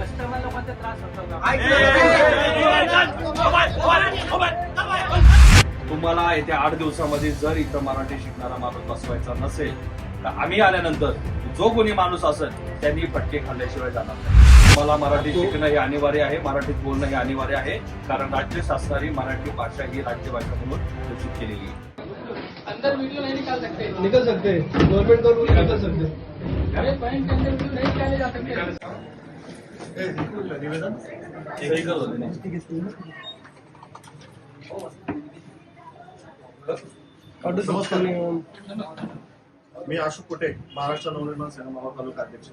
Customer लोकांचा त्रास होतो का तुम्हाला येत्या आठ दिवसामध्ये जर इथं मराठी शिकणारा माणूस बसवायचा नसेल तर आम्ही आल्यानंतर जो कोणी माणूस असेल त्यांनी फटके खाल्ल्याशिवाय जाणार नाही तुम्हाला मराठी शिकणं हे अनिवार्य आहे मराठीत बोलणं हे अनिवार्य आहे कारण राज्य शासनाने मराठी भाषा ही राज्यभाषा म्हणून घोषित केलेली आहे अंदर वीडियो नहीं निकाल सकते निकल सकते हैं गवर्नमेंट का रूल निकल हैं नहीं जा सकते नमस्कार. मी अशोक कुटे महाराष्ट्र नवनिर्माण सेना मावळ तालुका अध्यक्ष.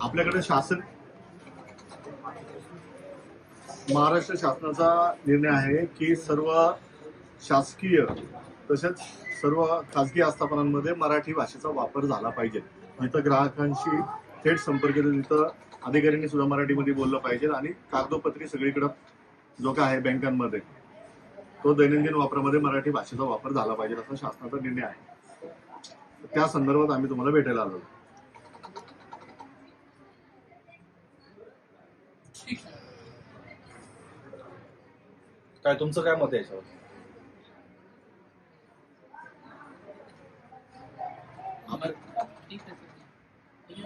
आपल्याकडे शासन महाराष्ट्र शासनाचा निर्णय आहे की सर्व शासकीय तसेच सर्व खाजगी आस्थापनांमध्ये मराठी भाषेचा वापर झाला पाहिजे. जिथं ग्राहकांशी थेट संपर्क तिथं अधिकाऱ्यांनी सुद्धा मराठीमध्ये बोललं पाहिजे आणि कागदोपत्री सगळीकडं जो काय आहे बँकांमध्ये तो दैनंदिन वापरामध्ये मराठी भाषेचा वापर झाला पाहिजे असा शासनाचा निर्णय आहे. त्या संदर्भात आम्ही तुम्हाला भेटायला आलो. काय तुमचं काय मत आहे याच्यावर? ठीक है सर नस्ला ही बंद होता है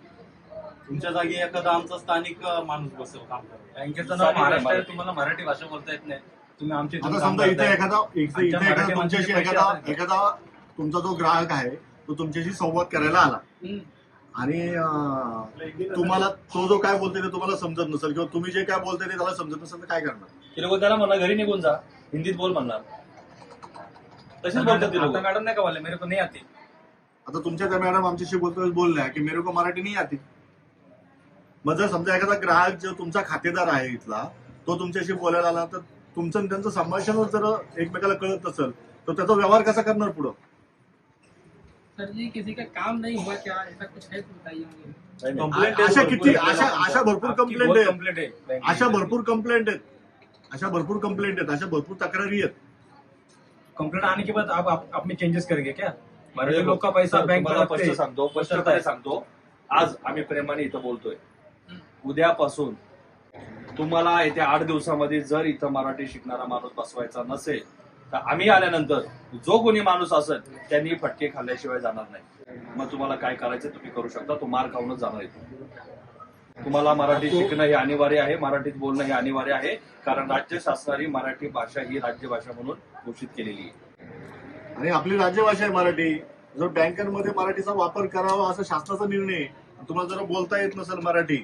तुमच्या जागी एखादा आमचा स्थानिक माणूस बसेल काम. बँकेचं नाव महाराष्ट्र आहे. तुम्हाला मराठी भाषा बोलता येत नाही. तुम्ही आमची आता समजा इथे एखादा इथे इथे आमच्या एखादा मराठी तुमच्याशी माणसाचे पैसे एखादा. एखादा तुमचा जो ग्राहक आहे तो तुमच्याशी संवाद करायला आला। आणि अं, तुम्हाला तो जो काय बोलतोय ते तुम्हाला समजत नसेल किंवा तुम्ही जे काय बोलताय ते त्याला समजत नसेल तर काय करणार? ते लोक त्याला म्हणणार घरी निघून जा. हिंदीत बोल म्हणणार तसेच बोलतात ते लोक. आता मॅडम नाही का बोलले? मेरे को नाही आती. आता तुमच्या त्या मॅडम आमच्याशी बोलतोय बोलल्या की मेरे को मराठी नाही आती. मग जर समजा एखादा ग्राहक जो तुमचा खातेदार आहे इथला तो तुमच्याशी बोलायला आला तर तुमचं आणि त्यांचं संभाषण जर एकमेकाला कळत नसेल तर त्याचा व्यवहार कसा करणार पुढं? सर जी किसी का काम नहीं हुआ क्या? ऐसा कुछ है तो बताइए मुझे। नाही, नाही. Complaint आहे अशा भरपूर किती आहे. अशा अशा भरपूर आपकी कंप्लेंट आहेत. complaint आहे. अशा भरपूर कंप्लेंट आहेत. अशा भरपूर कंप्लेंट आहेत. अशा भरपूर तक्रारी आहेत. कंप्लेंट आने के बाद आप, आप अपनी चेंजेस करेंगे क्या? मराठी देखो, लोग का पैसा बैंक स्पष्ट सांगतो स्पष्टपणे सांगतो. आज आम्ही प्रेमाने इथं बोलतोय. उद्यापासून तुम्हाला येत्या आठ दिवसामध्ये जर इथं मराठी शिकणारा माणूस बसवायचा नसेल तर आम्ही आल्यानंतर जो कोणी माणूस असेल त्यांनी फटके खाल्ल्याशिवाय जाणार नाही. मग तुम्हाला काय करायचं तुम्ही करू शकता. तो मार खाऊनच जाणार इथून तुम्हाला मराठी शिकणं हे अनिवार्य आहे. मराठीत बोलणं हे अनिवार्य आहे. कारण राज्य शासनाने मराठी भाषा ही राज्यभाषा म्हणून घोषित केलेली आहे. आणि आपली राज्यभाषा आहे मराठी. जर बँकांमध्ये मराठीचा वापर करावा असा शासनाचा निर्णय. तुम्हाला जर बोलता येत नसेल मराठी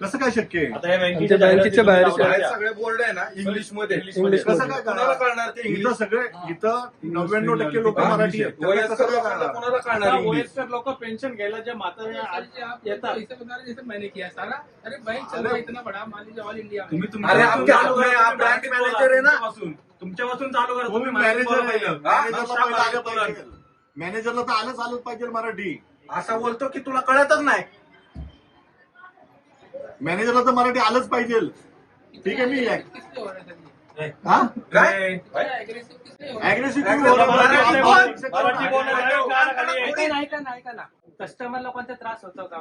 कसं काय शक्य आहे? आता या आमच्या बँकेच्या बँकेच्या बाहेर जाहिराती बाहेर तुम्ही सगळे बोर्ड आहे ना इंग्लिशमध्ये इंग्लिश कसं. काय कोणाला करणार? कळणार ते इथं इंग्लिश? सगळे इथं नव्याण्णव टक्के लोक मराठी आहेत. त्यांना कसं वयस्कर काय लोकांना करणार? कोणाला कळणार इंग्लिश? वयस्कर लोक पेन्शन घ्यायला जे आप येतात. ऐसे बता रहे जैसे मैंने किया सारा? अरे बैंक चल रहा है इतना बड़ा मान लीजिए ऑल इंडिया में. तुम्ही अरे, चालू करा, आप तुम्ही मराठीत मॅनेजर आहे ना? तुमच्यापासून. तुमच्यापासून चालू करा तुम्ही तुम्ही मॅनेजर पहिलं. मॅनेजरला हा? पहिलं आलं. पाहिजे मॅनेजरला तर आलंच पाहिजे मराठी. असा बोलतो की तुला कळतच नाही. मॅनेजरला तर मराठी आलंच पाहिजे ठीक आहे मी हो रहा है सर जी हा काय एग्रेसिव किस लिए हो रहा है अग्रेसिव्ह मराठी बोल. मराठी बोलणाऱ्या कानाखाली आहे. ऐका ना ऐका ना ऐका ना कस्टमर लोकांचा त्रास होतो का